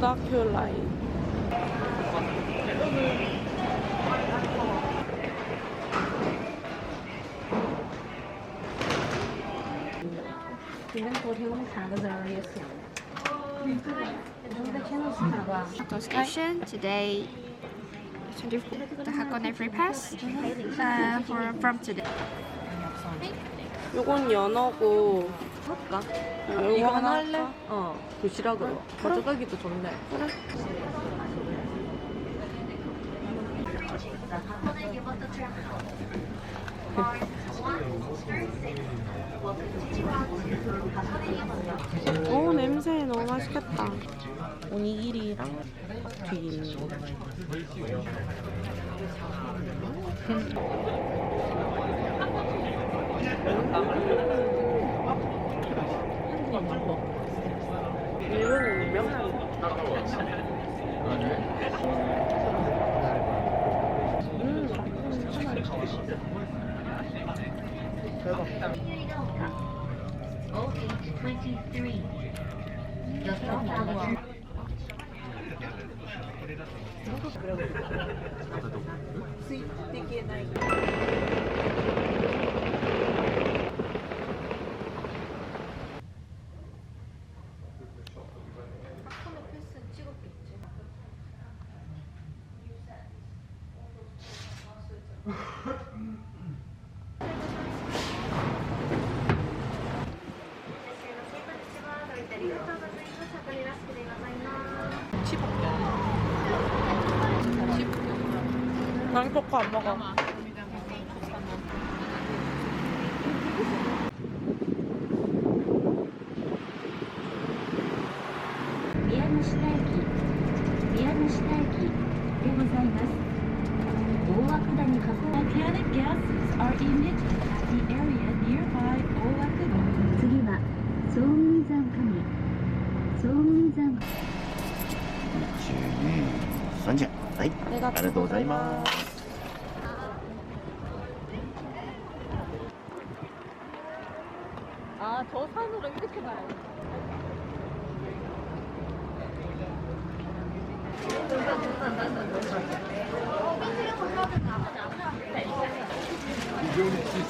고등학교 라인. Station today. 24 the Hakone Free Pass uh, for from today. 요건 연어고. 할까? 어, 이거 하나 할래? 할까? 어, 도시락으로. 가져가기도 좋네. 오 냄새 너무 맛있겠다. 오니기리랑 튀김. 일본은 유명한. 난 河口 Volcanic gases are emitted at the area nearby 大涌谷次は総雲山上総雲山3じゃはい 내가 ありがとうございます 아, 저 산으로 이렇게 가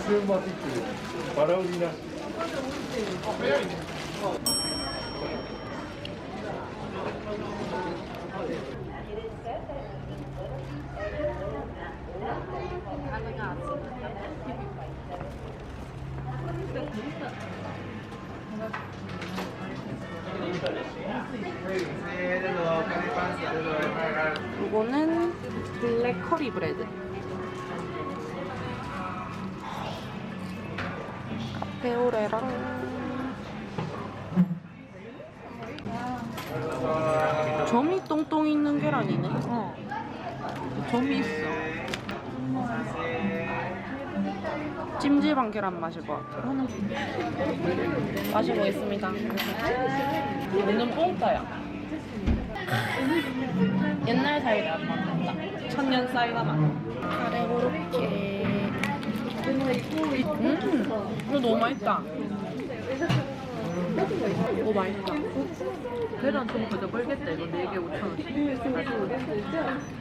야 돼. 시스테마틱 바라우리나 이거는 블랙 커리 브레드. 카페오레랑 점이 똥똥 있는 계란이네. 어. 점이 있어. 찜질방 계란 마실 것 같아. 마셔보겠습니다. 얘는 뽕따야. 옛날 사이다 맛난다. 천년 사이다 맛. 카레 고로케. 음, 이거 너무 맛있다. 이거 맛있다. 계란 좀 그저 벌겠다. 이거 4개 5,000원씩.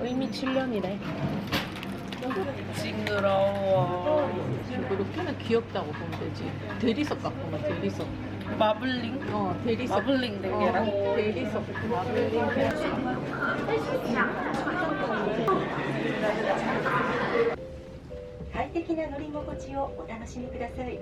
이미 7년이래. 징그러워. 키는 귀엽다고 보면 되지. 대리석 갖고 오면 대리석. 마블링? 어, 대리석. 마블링 된 계란? 어, 대리석. 마블링 계란. 快適な乗り心地をお楽しみください。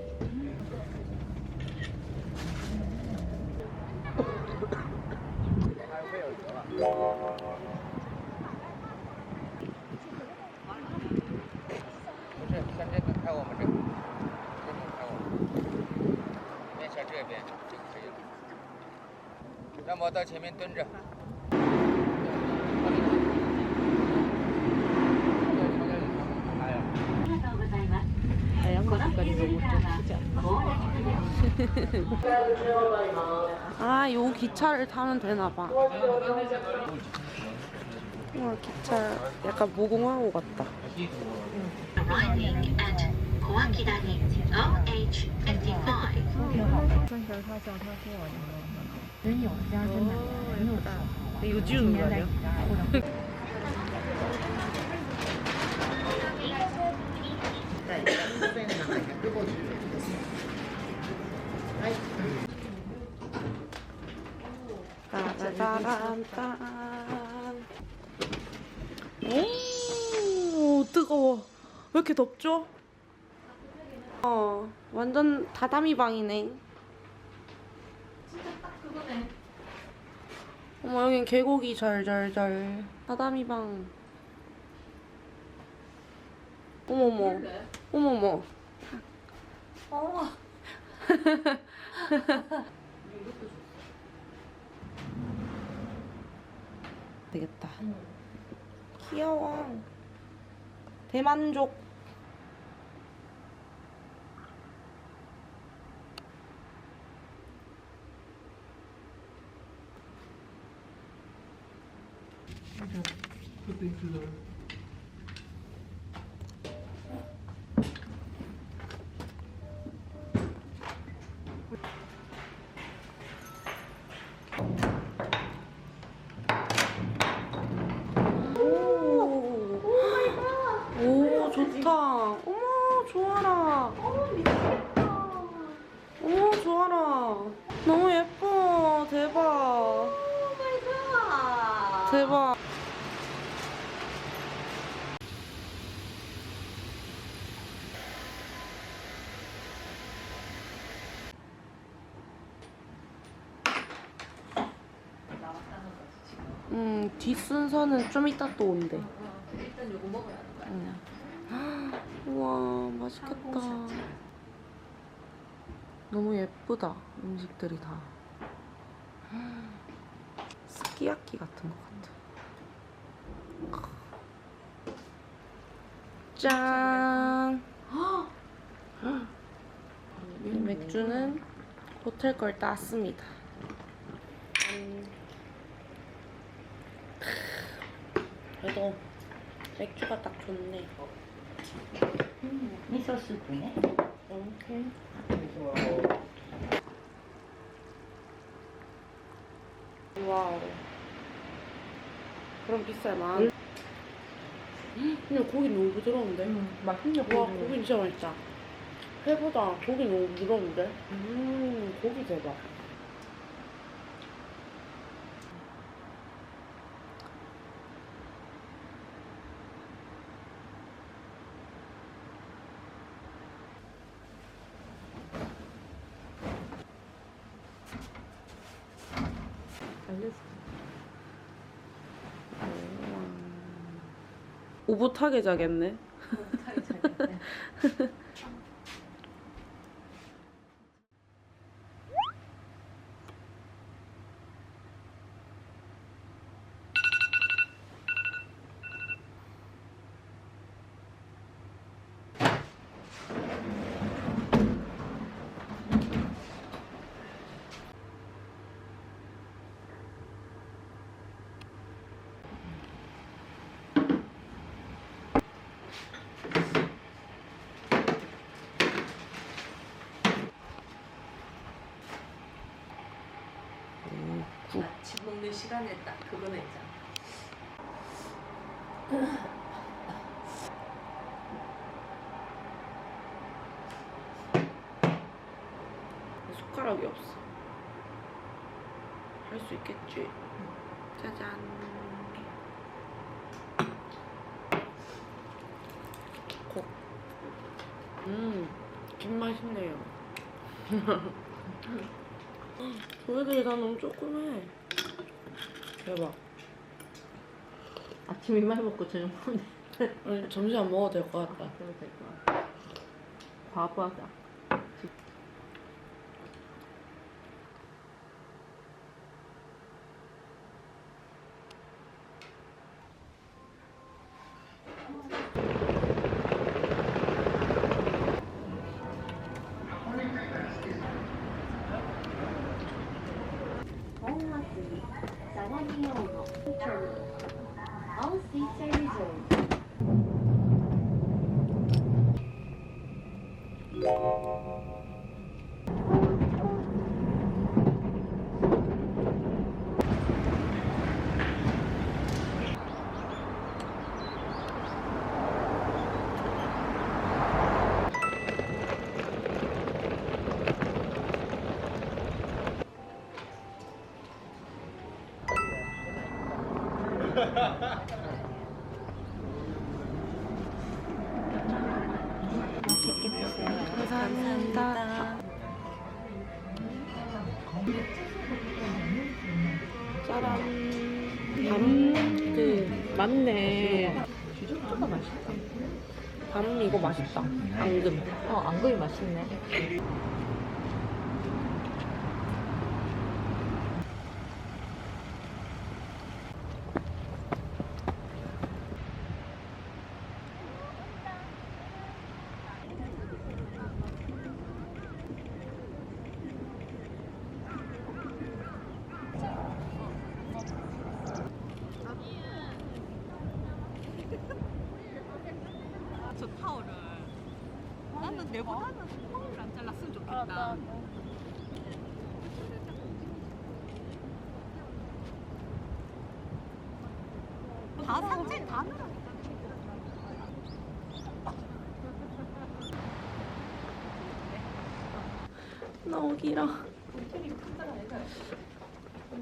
让我到前面蹲着。 아, 요 기차를 타면 되나 봐. 와, 기차 약간 무궁화호 같다. Arriving 이렇게 덥죠? 어, 완전 다다미 방이네. 어머, 여긴 계곡이 절절절. 다다미 방. 어머머. 어머머. 어머. 되겠다. 귀여워. 대만족. 오, 대박. 음, 뒷순서는 좀 이따 또 온대. 일단 요거 먹어야 하는 거야. 우와, 맛있겠다. 너무 예쁘다, 음식들이 다. 스키야키 같은 것 같아. 짠! 맥주는 호텔 걸 땄습니다. 음. 그래도 맥주가 딱 좋네. 음, 미소 수프네. 오케이. 음, 그럼 비쌀만. 근데 고기 너무 부드러운데? 맛있네. 와, 고기 진짜 맛있다. 회보다 고기 너무 부드러운데? 음, 고기 대박. 오붓하게 자겠네. 아침 먹는 시간에 딱 그거는 있잖아. 숟가락이 없어. 할 수 있겠지. 짜잔. 콕. 음, 김 맛있네요. 조회들이 다 너무 조그매. 대박. 아침 이만 먹고 저녁 먹는데. 점심 안 먹어도 될 것 같다. 그래도 될것 같아. 과부하다. 밤, 그, 맞네. 디저트가 맛있다. 밤 이거 맛있다. 앙금. 어, 앙금이 맛있네. 저 타월을 나는 내보다는 타월을 안 잘랐으면 좋겠다. 다 삭제 다 늘어. 너무 길어.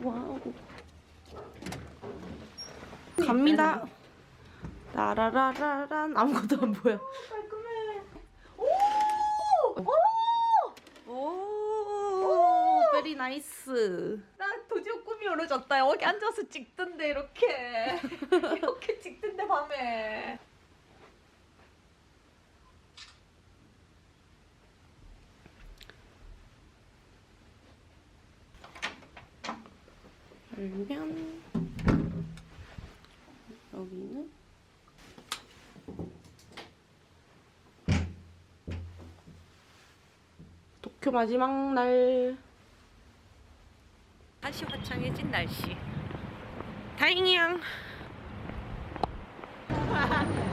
와우. 갑니다. 라라라라란 아무것도 안 보여. 깔끔해. 오! 오! 오! 베리 나이스. 나 도저히 꿈이 이루어졌다. 여기 앉아서 찍던데 이렇게 이렇게 찍던데 밤에. 마지막 날 다시 화창해진 날씨. 다행이야.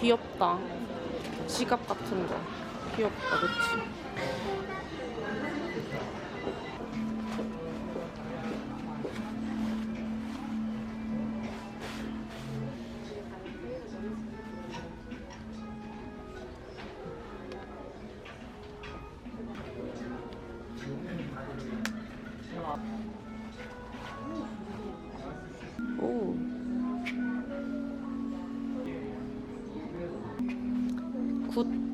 귀엽다. 지갑 같은 거. 귀엽다, 그치? 오. 굿.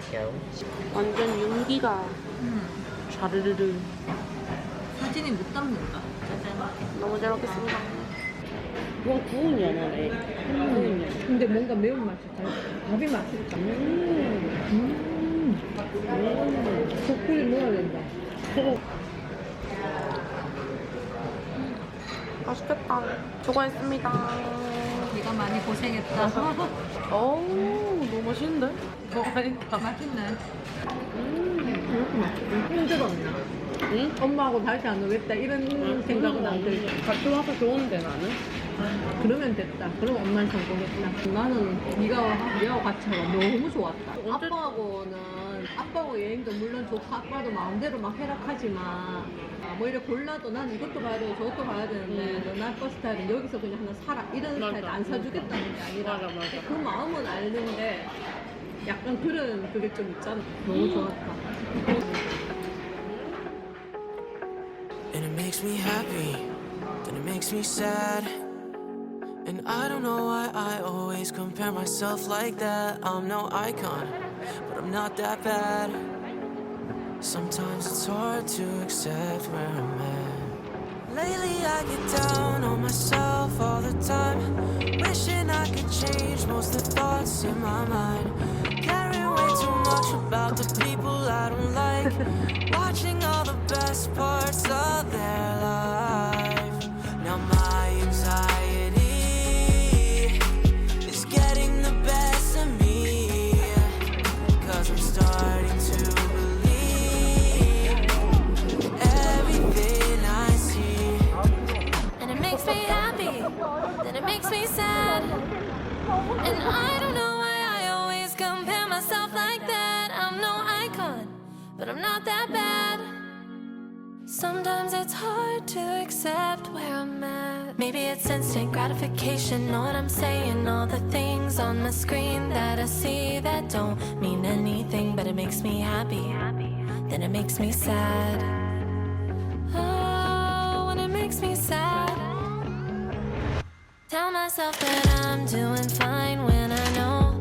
Chéo 완전 윤기가 자르르르. 사진이 못 담는다. 너무 잘 먹겠습니다. 이건 구운 연어네. 구운 연어. 근데 뭔가 매운맛이 달라. 밥이 맛있다. 음. 음. 소쿠리 먹어야 된다. 맛있겠다. 수고했습니다. 네가 많이 고생했다. 어우, 너무 맛있는데? 먹으니까 맛있네. 힘들었나? 응? 엄마하고 다시 안 오겠다 이런 생각은 안 들고 같이 와서 좋은데, 나는? 그러면 됐다. 그럼 엄마는 성공했다. 나는 네가 네하고 같이 하고 너무 좋았다. 아빠하고는 아빠하고 여행도 물론 좋고 아빠도 마음대로 막 해락하지만 아, 뭐 이래 골라도 난 이것도 봐야 되고 저것도 봐야 되는데 너나거 스타일은 여기서 그냥 하나 사라 이런 음. 맞아. 스타일 안 사주겠다는 게 아니라 맞아, 맞아. 그 마음은 알는데 약간 그런 그게 좀 있잖아. 너무 좋았다. And it makes me happy, then it makes me sad. And I don't know why I always compare myself like that. I'm no icon, but I'm not that bad. Sometimes it's hard to accept where I'm at. Lately, I get down on myself all the time. Wishing I could change most of the thoughts in my mind. Caring way too much about the people I don't like. Watching all the best parts of their life. Makes me sad. And I don't know why I always compare myself like that. I'm no icon, but I'm not that bad. Sometimes it's hard to accept where I'm at. Maybe it's instant gratification, know what I'm saying? All the things on my screen that I see that don't mean anything, but it makes me happy. Then it makes me sad. Oh, when it makes me sad. Tell myself that I'm doing fine when I know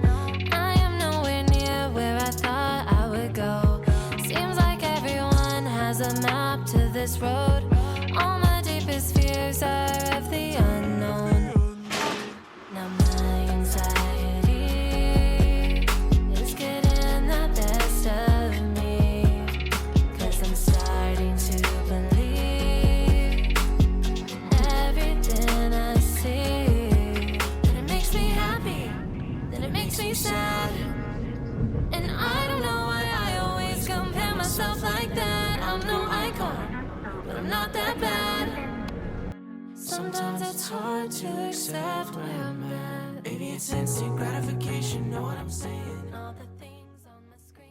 I am nowhere near where I thought I would go. Seems like everyone has a map to this road. All my deepest fears are of the unknown.